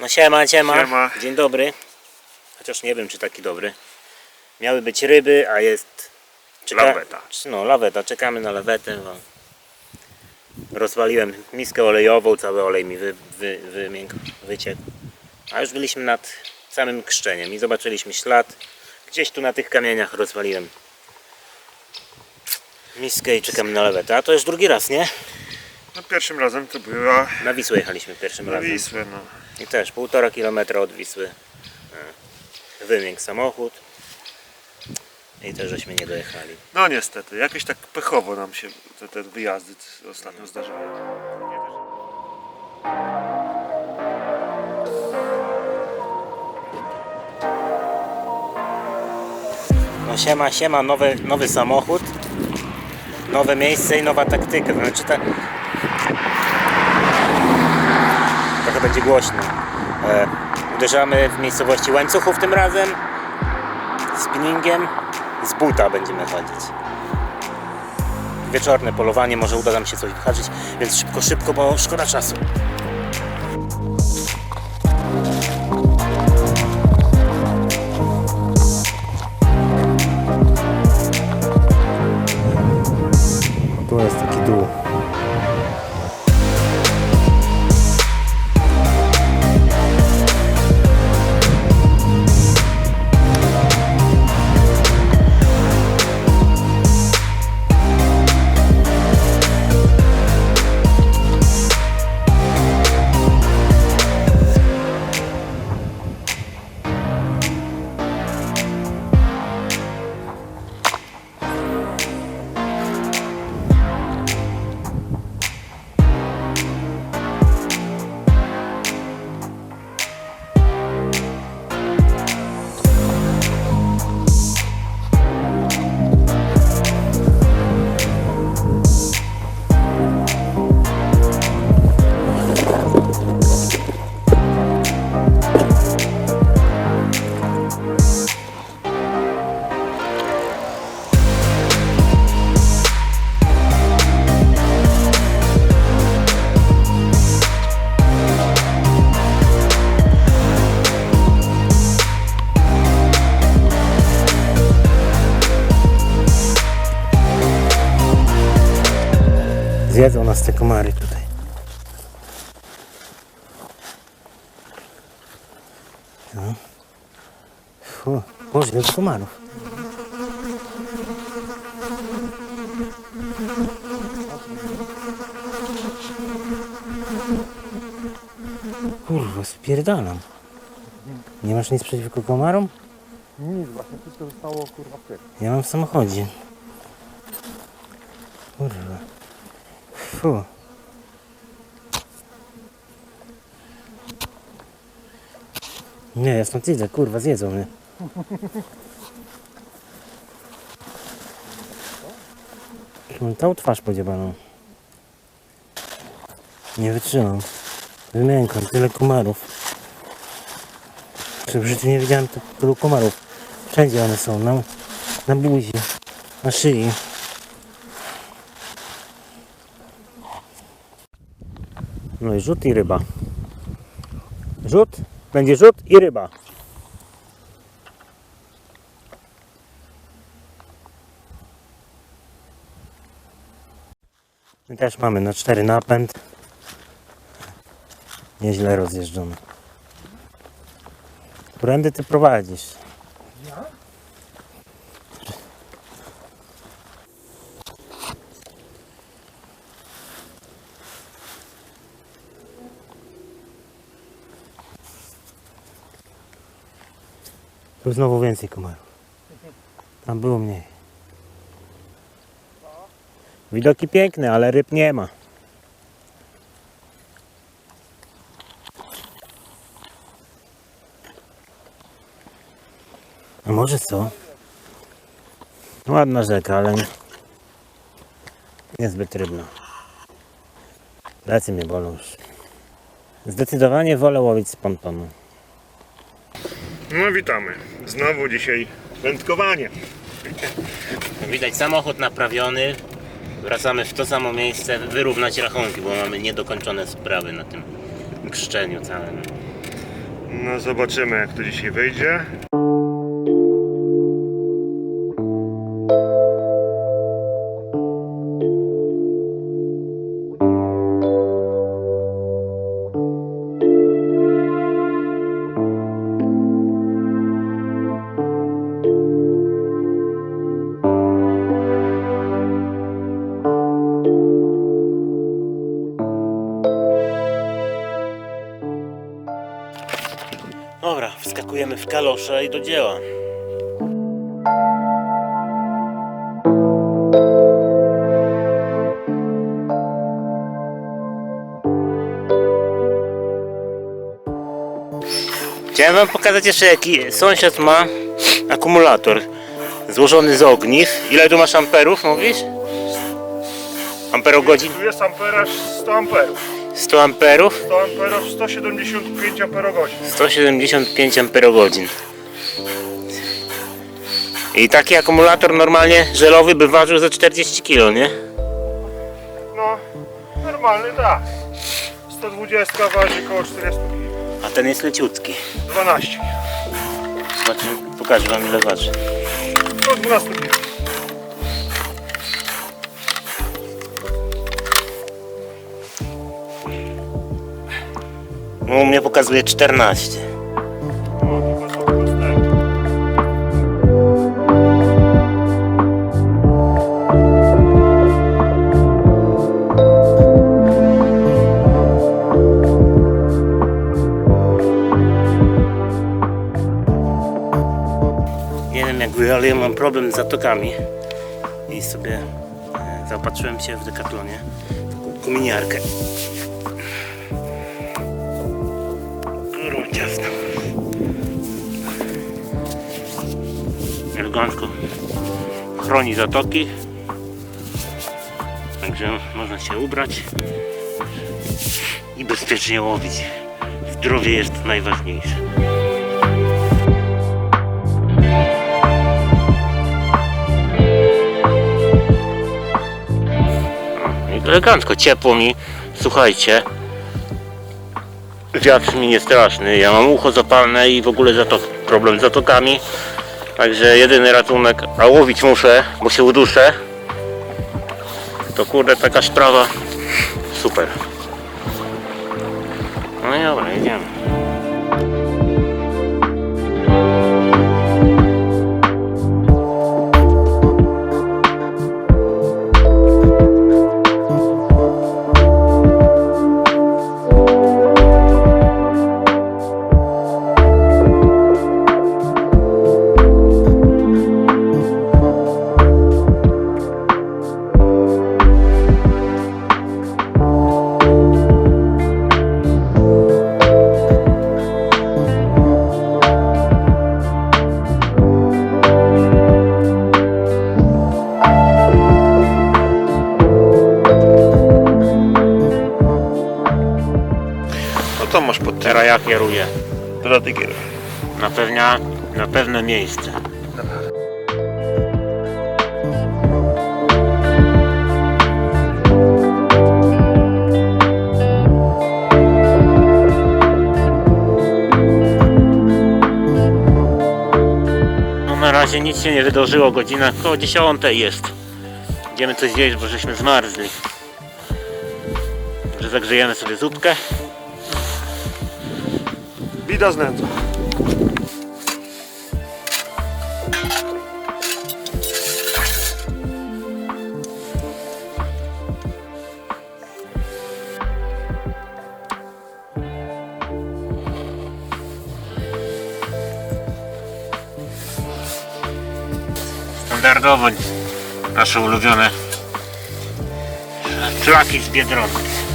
No siema, siema. Siema. Dzień dobry. Chociaż nie wiem, czy taki dobry. Miały być ryby, a jest... Laweta. No, laweta. Czekamy na lawetę. Rozwaliłem miskę olejową, cały olej mi wy, wy, wymiękł, wyciekł. A już byliśmy nad samym krzczeniem i zobaczyliśmy ślad. Gdzieś tu na tych kamieniach rozwaliłem miskę i czekamy na lawetę. A to już drugi raz, nie? No pierwszym razem to była Na Wisłę jechaliśmy pierwszym na razem. Wisłę, no. I też półtora kilometra od Wisły e, wymiękł samochód i też żeśmy nie dojechali. No niestety, jakieś tak pechowo nam się te, te wyjazdy ostatnio zdarzają. No siema, siema, nowy, nowy samochód, nowe miejsce i nowa taktyka. Znaczy ta... Będzie głośno. E, uderzamy w miejscowości łańcuchów tym razem, spinningiem, z buta będziemy chodzić. Wieczorne polowanie, może uda nam się coś wyhaczyć, więc szybko, szybko, bo szkoda czasu. No. Fu, ile komarów. Kurwa, spierdalam. Nie masz nic przeciwko komarom? Nic, właśnie wszystko zostało kurwa w tych. Ja mam w samochodzie. Kurwa. Fu. Nie, ja stąd idę, kurwa, zjedzą mnie. Mam tą twarz podziebaną. Nie wytrzymam. Wymiękam, tyle komarów. Czy w życiu nie widziałem ty- tylu komarów. Wszędzie one są, na, na buzi, na szyi. No i rzut i ryba. Rzut, będzie rzut i ryba. My też mamy na cztery napęd. Nieźle rozjeżdżony. Którędy ty prowadzisz? Tu znowu więcej komarów. Tam było mniej. Widoki piękne, ale ryb nie ma. A może co? Ładna rzeka, ale nie- niezbyt rybna. Plecy mnie bolą już. Zdecydowanie wolę łowić z pontonu. No witamy. Znowu dzisiaj wędkowanie. Widać samochód naprawiony. Wracamy w to samo miejsce, wyrównać rachunki, bo mamy niedokończone sprawy na tym krzczeniu całym. No zobaczymy jak to dzisiaj wyjdzie. Kalosze i do dzieła. Chciałem wam pokazać jeszcze jaki sąsiad ma akumulator złożony z ogniw. Ile tu masz amperów, mówisz? Amperogodzin? Tu jest amperaż 100 amperów. 100 amperów? 100 amperów 175 amperogodzin. 175 amperogodzin. I taki akumulator normalnie żelowy by ważył za 40 kg, nie? No, normalny tak. 120 waży około 400 kg. A ten jest leciutki. 12. Zobaczymy, pokażę wam ile waży. Do 12 kg. No, u mnie pokazuje 14. Nie wiem jak wy, ale ja mam problem z zatokami. I sobie e, zaopatrzyłem się w Decathlonie. Taką kominiarkę. Kurwa ciasno. Elegancko chroni zatoki. Także można się ubrać i bezpiecznie łowić. Zdrowie jest najważniejsze. Elegancko, ciepło mi. Słuchajcie, wiatr mi nie straszny. Ja mam ucho zapalne i w ogóle zatok, problem z zatokami. Także jedyny ratunek, a łowić muszę, bo się uduszę. To kurde taka sprawa super. No i dobra, jedziemy. No to masz pod Teraz ja kieruję Dodatek gier. na, pewnia, na pewne miejsce. No na razie nic się nie wydarzyło, godzina około 10 jest. Idziemy coś zjeść, bo żeśmy zmarzli. Zagrzejemy sobie zupkę. Nędzą. Standardowo nasze ulubione szlaki z Biedronki.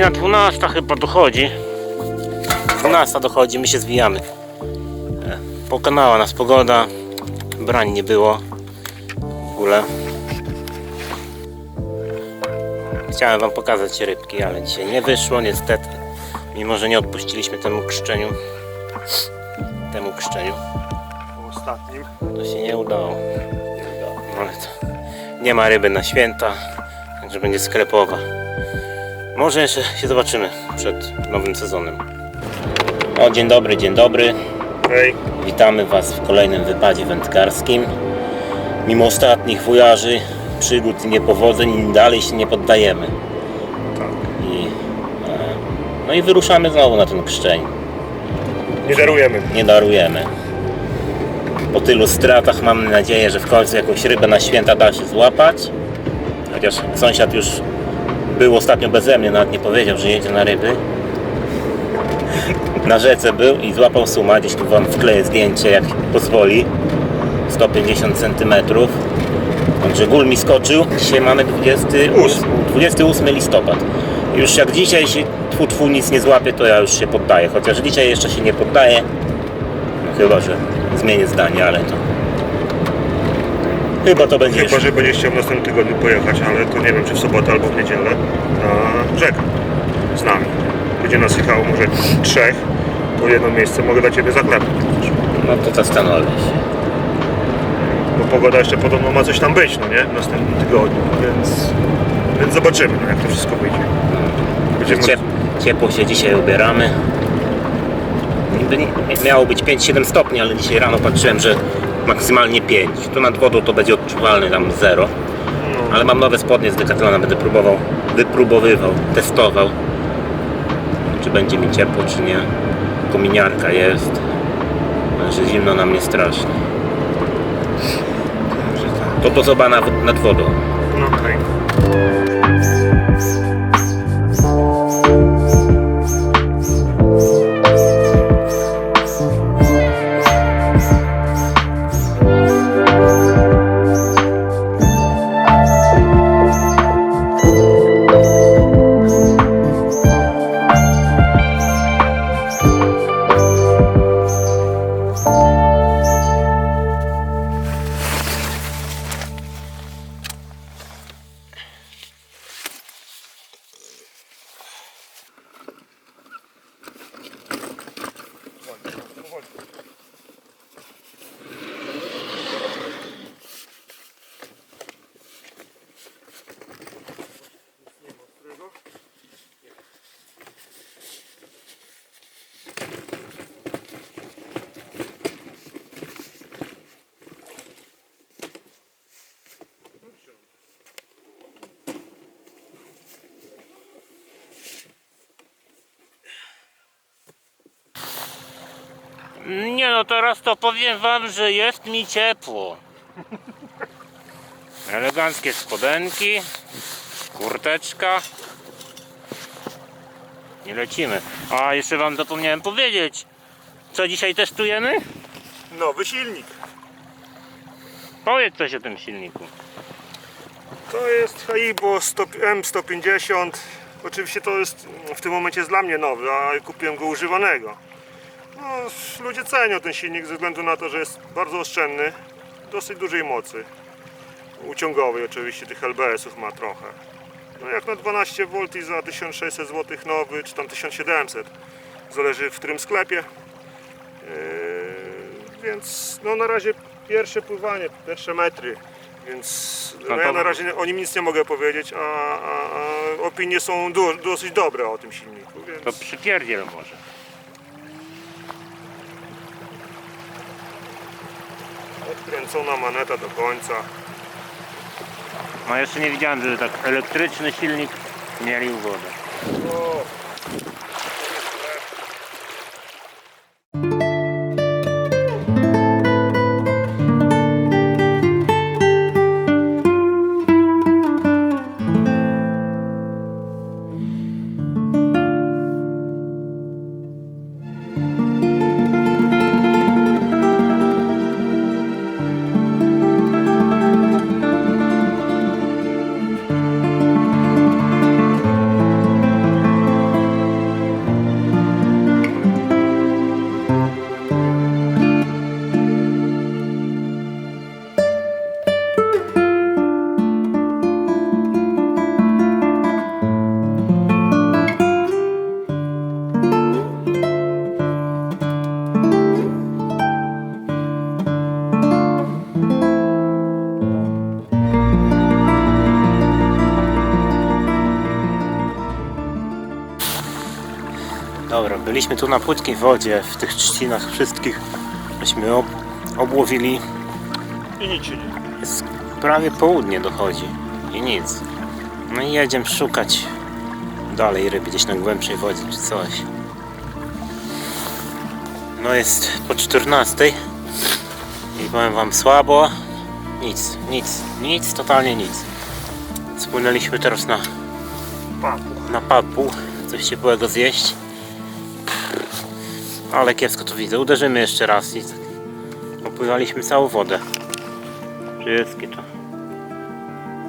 Godzina 12 chyba dochodzi. 12 dochodzi, my się zwijamy. E, Pokonała nas pogoda. Brań nie było. W ogóle. Chciałem wam pokazać rybki, ale dzisiaj nie wyszło niestety. Mimo, że nie odpuściliśmy temu krzczeniu. Temu krzczeniu. Po ostatnim. To się nie udało. No ale to nie ma ryby na święta, także będzie sklepowa. Może jeszcze się zobaczymy przed nowym sezonem. O, dzień dobry, dzień dobry. Hej. Witamy Was w kolejnym wypadzie wędkarskim. Mimo ostatnich wujarzy, przygód i niepowodzeń, dalej się nie poddajemy. Tak. I, e, no i wyruszamy znowu na ten krzczeń. Nie darujemy. nie darujemy. Po tylu stratach mamy nadzieję, że w końcu jakąś rybę na święta da się złapać. Chociaż sąsiad już był ostatnio beze mnie, nawet nie powiedział, że jedzie na ryby. Na rzece był i złapał suma, gdzieś tu wam wkleję zdjęcie jak pozwoli. 150 cm. Także gól mi skoczył. Dzisiaj mamy 28, 28 listopad. Już jak dzisiaj się tfu, tfu nic nie złapie, to ja już się poddaję. Chociaż dzisiaj jeszcze się nie poddaję. No chyba, że zmienię zdanie, ale to... Chyba to będzie Chyba, że będziesz chciał w następnym tygodniu pojechać, ale to nie wiem, czy w sobotę albo w niedzielę na rzekę z nami. Będzie nas jechało może trzech, to jedno miejsce mogę dla Ciebie zaklepać. No to zastanowię się. Bo pogoda jeszcze podobno ma coś tam być, no nie? W następnym tygodniu, więc, więc zobaczymy, no, jak to wszystko wyjdzie. Będziemy... Ciep, ciepło się dzisiaj ubieramy. Niby nie- miało być 5-7 stopni, ale dzisiaj rano patrzyłem, że maksymalnie 5. Tu nad wodą to będzie odczuwalny tam 0. No, Ale mam nowe spodnie z Decathlona, będę próbował, wypróbowywał, testował. Czy będzie mi ciepło, czy nie. Kominiarka jest. Że zimno nam nie strasznie. To pozoba nad, wodą. no. Nie teraz to powiem wam, że jest mi ciepło. Eleganckie spodenki, kurteczka. I lecimy. A jeszcze wam zapomniałem powiedzieć, co dzisiaj testujemy? Nowy silnik. Powiedz coś o tym silniku. To jest Haibo 100 M150. Oczywiście to jest w tym momencie jest dla mnie nowy, a kupiłem go używanego. No, ludzie cenią ten silnik ze względu na to, że jest bardzo oszczędny, dosyć dużej mocy. Uciągowej oczywiście, tych LBS-ów ma trochę. No jak na 12 V i za 1600 zł nowy, czy tam 1700, zależy w którym sklepie. Yy, więc no na razie pierwsze pływanie, pierwsze metry, więc No ja na razie o nim nic nie mogę powiedzieć, a, a, a opinie są du, dosyć dobre o tym silniku, więc To przypierdziel może. Odkręcona maneta do końca. No jeszcze nie widziałem, żeby tak elektryczny silnik mielił wodę. Byliśmy tu na płytkiej wodzie, w tych trzcinach wszystkich. Myśmy ob obłowili. I nic się nie. Jest prawie południe dochodzi i nic. No i jedziemy szukać dalej ryby gdzieś na głębszej wodzie czy coś. No jest po 14 i powiem wam słabo. Nic, nic, nic, totalnie nic. Spłynęliśmy teraz na, Papu. na papu, coś ciepłego zjeść. Ale kiepsko to widzę. Uderzymy jeszcze raz i opływaliśmy całą wodę. Wszystkie to.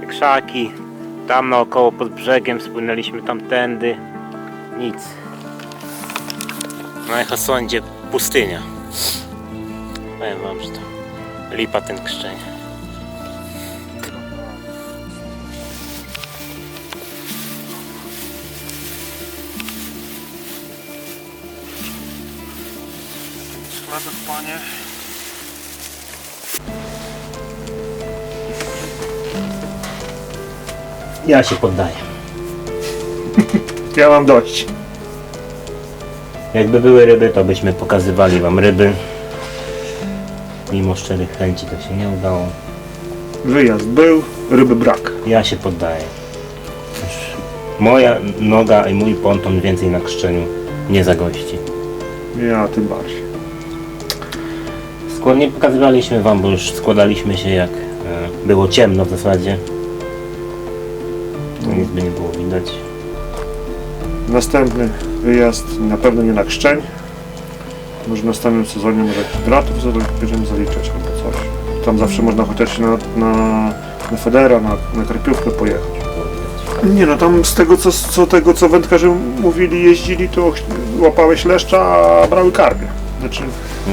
Te Krzaki. Tam naokoło pod brzegiem spłynęliśmy tamtędy. Nic. Na Echosądzie pustynia. Powiem wam, że to lipa ten krzczeń. Panie. Ja się poddaję. Ja mam dość. Jakby były ryby, to byśmy pokazywali wam ryby. Mimo szczerych chęci to się nie udało. Wyjazd był, ryby brak. Ja się poddaję. Już moja noga i mój ponton więcej na krzczeniu nie zagości. Ja tym bardziej. Składnie pokazywaliśmy wam, bo już składaliśmy się jak e, było ciemno w zasadzie. To nic by nie było widać. Następny wyjazd na pewno nie na krzczeń. Może w następnym sezonie może jakiś dratów zali- będziemy zaliczać albo coś. Tam zawsze można chociaż na, na, na Federa, na, na Karpiówkę pojechać. Nie no, tam z tego co, co tego co wędkarze mówili, jeździli, to łapałeś leszcza, a brały karpie. Znaczy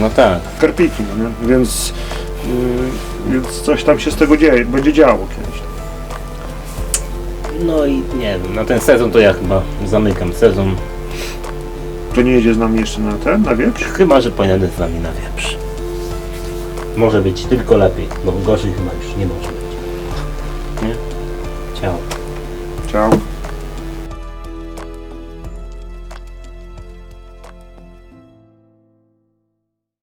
No tak. karpiki, no nie? Więc, yy, więc coś tam się z tego dzieje, będzie działo kiedyś. No i nie wiem, na ten sezon to ja chyba zamykam sezon. To nie jedzie z nami jeszcze na ten, na wieprz? Chyba, że pojadę z wami na wieprz. Może być tylko lepiej, bo gorzej chyba już nie może być. Nie? Ciao. Ciao.